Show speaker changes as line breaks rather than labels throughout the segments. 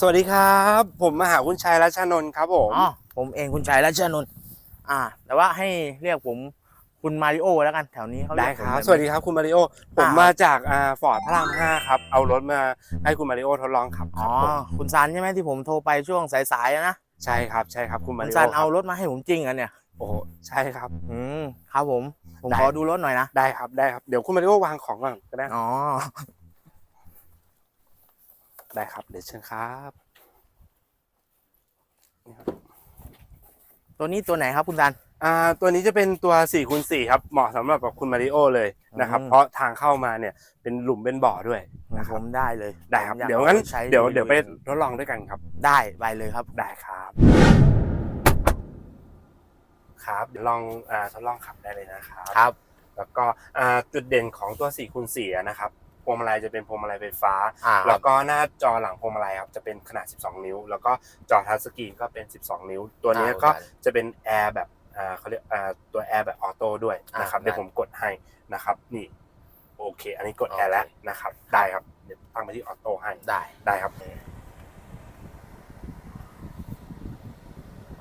สวัสดีครับ ผมมหาคุณชัยรัชนนท์ครับผม
อ๋อผมเองคุณชัยรัชนนท์อ่า แต่ว่าให้เรียกผมคุณมาริโอแล้วกันแถวนี้เขาเรี
ได้
ยก
ครับ
ผม
สวัสดีครับคุณมาริโอผม
อ่า
มาจากอ่าฟอร์ดพระรามห้าครับเอารถมาให้คุณมาริโอทดลองขับค
อ๋
รั
อบ
ผม
คุณซันใช่ไหมที่ผมโทรไปช่วงสายๆอะนะ
ใช่ครับใช่ครับคุณมา
คุณ
ริโอ
ซัน
ค
เอา
รับ
รถมาให้ผมจริงอะเนี่ย
โอ้โหใช่ครับ
อืมครับผม ผม
ได้
ขอดูรถหน่อยนะ
ได้ครับได้ครับ เดี๋ยวคุณมาริโอวางของก่อนก็ได้
อ๋อ
ได้ครับ เดี๋ยวเชิญครับนี่ครับ
ตัวนี้ตัวไหนครับคุณซัน
อ่าตัวนี้จะเป็นตัว4คูณ4ครับเหมาะสำหรับกับคุณมาริโอเลยนะครับ
อืม
เพราะทางเข้ามาเนี่ยเป็นหลุมเป็นบ่อด้วยนะค
ผ
รับ
มได้เลย
ได้ครับ
ผมอาก
เดี๋ยวงั้น
อาไปใช้
เดี๋ยวเดี๋ยวไป
อง
ทดลองด้วยกันครับ
ได้ไปเลยครับ
ได้ครับ ครับเดี๋ยวลองอ่าทดลองขับได้เลยนะครับ
ครับ
แล้วก็อ่าจุดเด่นของตัว4คูณ4อะนะครับพ วงมาลัยจะเป็นพวงมาลัยไฟฟ้า
อ่า
แล้วก็หน้าจอหลังพวงมาลัยครับจะเป็นขนาด 12 นิ้ว แล้วก็จอทัชสกรีนก็เป็น 12 นิ้ว ตัวนี้ก็จะเป็นแอร์แบบอ่าเขาเรียกอ่าตัวแอร์แบบออโต้ด้วยนะครับ
อ่า
เดี๋ยวผมกดให้นะครับนี่โอเค อันนี้กด
โอเค
แอร์แล้วนะครับได้ครับเดี๋ยวตั้งไปที่ออโต้ให้
ได้
ได้ครับ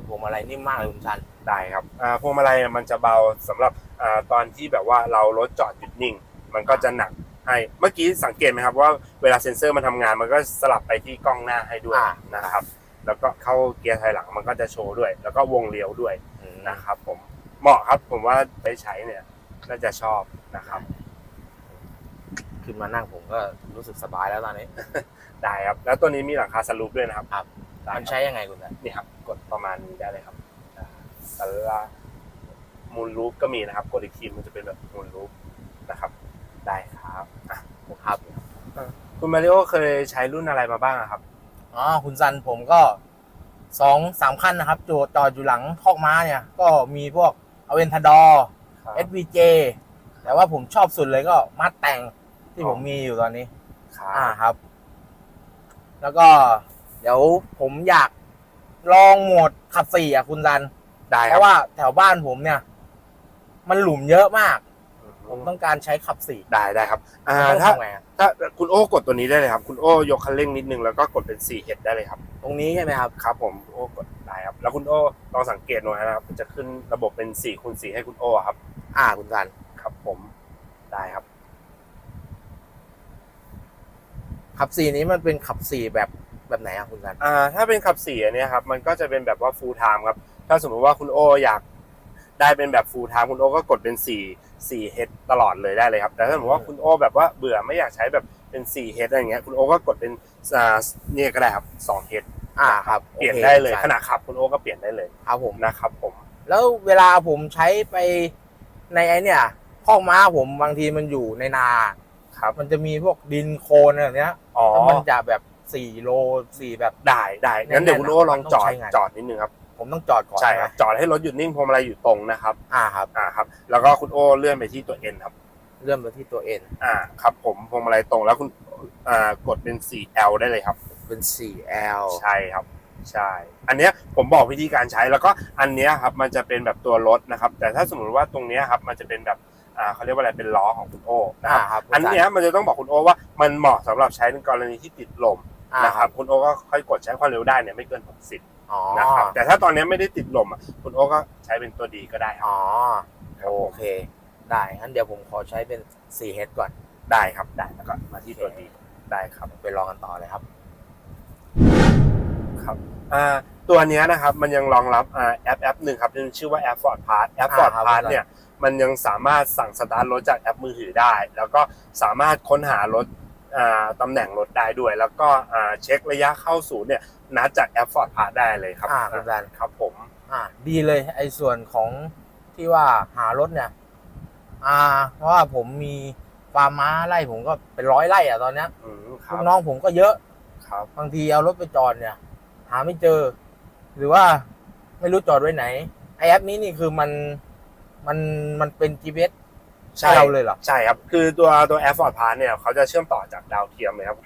ผมอะไรนิ่มมากเลยคุณซัน
ได้ครับอ่าพวงมาลัยมันจะเบาสำหรับอ่าตอนที่แบบว่าเรารถจอดหยุดนิ่ง มันก็จะหนัก ให้ เมื่อกี้สังเกตไหมครับว่าเวลาเซ็นเซอร์มันทำงาน มันก็สลับไปที่กล้องหน้าให้ด้วย
อ่า
นะครับ แล้วก็เข้าเกียร์ถอยหลังมันก็จะโชว์ด้วย แล้วก็วงเลี้ยวด้วย
อืม
นะครับ ผมเหมาะครับผมว่าไปใช้เนี่ยน่าจะชอบนะครับ
ขึ้นมานั่งผมก็รู้สึกสบายแล้วตอนนี้
ได้ครับ แล้วตัวนี้มีหลังคาสลูปด้วยนะครับ
ครับ
ได้
มัน
ครับ
ใช้ยังไงคุณซัน
นี่ครับ กดประมาณนี้ได้เลยครับอ่าสลามูลลูปก็มีนะครับ กดอีกทีมันจะเป็นแบบมูลลูปนะครับ ได้ครับอะ
ครับ
คุณมาริโอเคยใช้รุ่นอะไรมาบ้างอะครับ
อ๋อคุณซันผมก็สองสามคันนะครับจอดจอดอยู่หลังคอกม้าเนี่ย ก็มีพวกอเวนทาดอร์ SVJ แต่ว่าผมชอบสุดเลยก็มัดแต่งที่
อ๋อ
ผมมีอยู่ตอนนี้
ครั
อ่า
บ
ครับ แล้วก็ เดี๋ยวผมอยากลองโหมดขับสี่อะคุณซัน
ได้
เพ
ครับ
ราะว่าแถวบ้านผมเนี่ย มันหลุมเยอะมาก ผมต้องการใช้ขับสี่
ได้ได้ครับ อ่า
ต้อง
ถ้า
ทำไงอะ
ถ้าคุณโอ้กดตัวนี้ได้เลยครับ คุณโอ้ยกคันเร่งนิดนึงแล้วก็กดเป็น4 h ได้เลยครับ
ตรงนี้ใช่ไหมครับ
ครับ ผมคุณโอ้กดได้ครับ แล้วคุณโอ้ลองสังเกตหน่อยนะครับมันจะขึ้นระบบเป็น4คูณ4ให้คุณโอ้ครับ
อ่าคุณซัน
ครับ ผมได้ครับ
ขับสี่นี้มันเป็นขับสี่แบบแบบไหนอะคุณซัน
อ่า ถ้าเป็นขับสี่อันเนี้ยครับ มันก็จะเป็นแบบว่า full time ครับ ถ้าสมมติว่าคุณโออยากได้เป็นแบบ full time คุณโอก็กดเป็น4 4 head ตลอดเลยได้เลยครับ แต่ถ้าสมมติว่าคุณโอแบบว่าเบื่อไม่อยากใช้แบบเป็น 4 head อะไรเงี้ยคุณโอก็กดเป็นอ่าเนี่ยก็ได้ครับ2 head
อ่าครับ
เปลี่ยน
โอค
ได้เลย
คุณ
ข
ซัน
ณะขับคุณโอก็เปลี่ยนได้เลย
ครับผม
นะครับผม
แล้วเวลาผมใช้ไปในไอเนี่ยคอกม้าผมบางทีมันอยู่ในนา
ครับ
มันจะมีพวกดินโคลนอะไรแบบเนี้ย
อ๋อ
แล้วมันจะแบบสี่โลสี่แบบ
ได้ได้งั้นเดี๋ยวคุณโอลองจอด
ต้องใช้งาน
จอดนิดนึงครับ
ผมต้องจอดก่อน
ใช่ครับ
นะ
จอดให้รถหยุดนิ่งพวงมาลัยอยู่ตรงนะครับ
อ่าครับ
อ่าครับ แล้วก็คุณโอเลื่อนไปที่ตัว N ครับ
เริ่มไปที่ตัวเอ็น
อ่าครับ ผมพวงมาลัยตรงแล้วคุณอ่ากดเป็น 4L ได้เลยครับ
เป็น 4L
ใช่ครับใช่ อันเนี้ยผมบอกวิธีการใช้แล้วก็อันเนี้ยครับมันจะเป็นแบบตัวรถนะครับ แต่ถ้าสมมติว่าตรงเนี้ยครับมันจะเป็นแบบอ่าเขาเรียกว่าอะไรเป็นล้อของคุณโอนะค
อ่า
รับ
ครับ
อันเนี้ยมันจะต้องบอกคุณโอว่ามันเหมาะสำหรับใช้ในกรณีที่ติดลม
อ่า
นะครับคุณโอก็ค่อยกดใช้ความเร็วได้เนี่ยไม่เกิน 60
อ๋อ
นะครับแต่ถ้าตอนเนี้ยไม่ได้ติดลมอะคุณโอก็ใช้เป็นตัวดีก็ได้ครับ
อ๋อ
ครับผ
โอ
ม
เค ได้งั้นเดี๋ยวผมขอใช้เป็น 4H ก่อน
ได้ครับได้แล้วก็มาที่ตัวดีได้ครับ
ไปลองกันต่อเลยครับ
ครับอ่าตัวเนี้ยนะครับมันยังรองรับอ่าแอปแอปหนึ่งครับที่ชื่อว่าแอป Ford Pass แอป Ford
อ่าครับ
Pass เนี่ยมันยังสามารถสั่งสตาร์ทรถจากแอปมือถือได้ แล้วก็สามารถค้นหารถอ่า ตำแหน่งรถได้ด้วย แล้วก็อ่าเช็คระยะเข้าศูนย์เนี่ยนัดจากแอป Ford Pass ได้เลยครับ
อ่าครับอาจารย์
ครับผม
อ่าดีเลยไอ้ส่วนของที่ว่าหารถเนี่ยอ่า เพราะว่าผมมีฟาร์มม้าไร่ผมก็เป็นร้อยไร่อะตอนเนี้ย
อืมค
ลู
รับ
กน้องผมก็เยอะ
ครับ
บางทีเอารถไปจอดเนี่ย หาไม่เจอ หรือว่าไม่รู้จอดไว้ไหนไอแอปนี้นี่คือมันมันมันเป็น GPS
ใช่
ให้เราเลยเหรอ
ใช่ครับ คือตัวตัวแอป Ford Pass เนี่ยเขาจะเชื่อมต่อจากดาวเทียมเลยครับ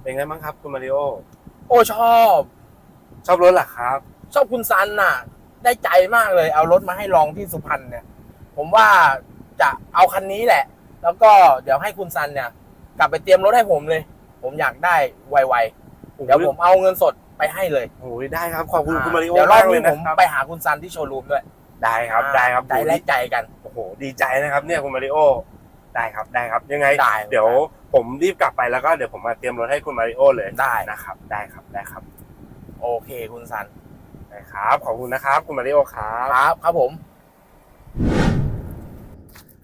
เป็นไงบ้างครับคุณมาริโอ
โอ้ชอบ
ชอบรถเหรอครับ
ชอบคุณซันน่ะ ได้ใจมากเลยเอารถมาให้ลองที่สุพรรณเนี่ย ผมว่าจะเอาคันนี้แหละ แล้วก็เดี๋ยวให้คุณซันเนี่ย กลับไปเตรียมรถให้ผมเลย ผมอยากได้ไวเดี๋ยวผมเอาเงินสดไปให้เลย
โอ้ยได้ครับ ขอบคุณคุณมาริโอ
เดี๋ยวรอบ
มากเล
นี้
ย
ผ
นะ
ม
ครับ
ไปหาคุณซันที่โชว์รูมด้วย
ได้ครับได้ครับ
ใจและใจกัน
โอ้โหดีใจนะครับเนี่ยคุณมาริโอได้ครับได้ครับยังไง
ได้
เดี๋ยวผมรีบกลับไปแล้วก็เดี๋ยวผมมาเตรียมรถให้คุณมาริโอเลย
ได้
นะครับได้ครับได้ครับ
โอเคคุณซัน
ได้ครับขอบคุณนะครับ คุณมาริโอครับ
ครับครับผม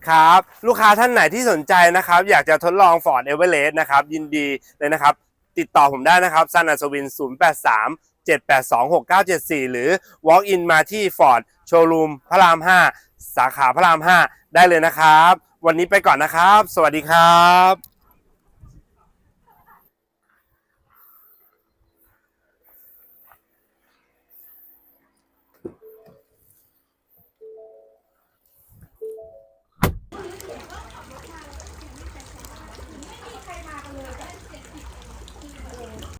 ครับ ลูกค้าท่านไหนที่สนใจนะครับ อยากจะทดลอง Ford Everest นะครับ ยินดีเลยนะครับ ติดต่อผมได้นะครับซันอัศวิน 083 782 6974 หรือ Walk in มาที่ Ford Showroom พระราม 5 สาขาพระราม 5 ได้เลยนะครับ วันนี้ไปก่อนนะครับ สวัสดีครับ